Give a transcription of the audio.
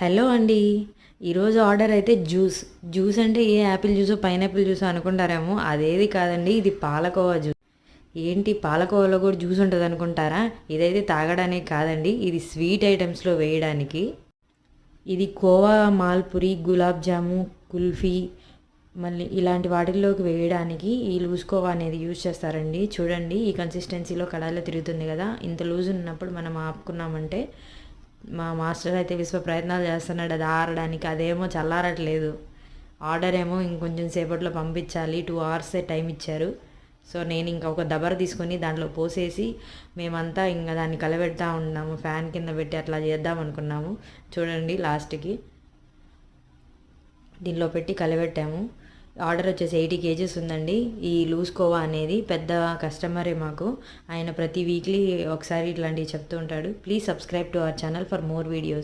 Hello అండి. ఈరోజు order అయితే జ్యూస్. జ్యూస్ అంటే ఏ యాపిల్ జ్యూస్ పైనాపిల్ జ్యూస్ అనుకుంటారేమో అదేది కాదండి ఇది పాలకోవా జ్యూస్. ఏంటి పాలకోవాలో కూడా జ్యూస్ ఉంటుంది అనుకుంటారా? ఇదైతే తాగడానికి కాదండి ఇది స్వీట్ ఐటమ్స్లో వేయడానికి. ఇది కోవా మాల్పురి గులాబ్ జాము కుల్ఫీ మళ్ళీ ఇలాంటి వాటిల్లోకి వేయడానికి ఈ లూజ్ కోవా అనేది యూజ్ చేస్తారండి. చూడండి ఈ కన్సిస్టెన్సీలో కడాయిలో తిరుగుతుంది కదా. ఇంత లూజ్ ఉన్నప్పుడు మనం ఆపుకున్నామంటే మా మాస్టర్ అయితే విశ్వ ప్రయత్నాలు చేస్తున్నాడు. అది ఆరడానికి అదేమో చల్లారట్లేదు. ఆర్డర్ ఏమో ఇంకొంచెం సేపట్లో పంపించాలి. టూ అవర్సే టైం ఇచ్చారు. సో నేను ఇంకా ఒక దబర తీసుకొని దాంట్లో పోసేసి మేమంతా ఇంకా దాన్ని కలబెడతా ఉన్నాము. ఫ్యాన్ కింద పెట్టి అట్లా చేద్దాం అనుకున్నాము. చూడండి లాస్ట్కి. దీనిలో పెట్టి కలబెట్టాము. ఆర్డర్ వచ్చేసి ఎయిటీ కేజీస్ ఉందండి. ఈ లూజ్ కోవా అనేది పెద్ద కస్టమరే మాకు. ఆయన ప్రతి వీక్లీ ఒకసారి ఇట్లాంటివి చెప్తూ ఉంటాడు. Please subscribe to our channel for more videos.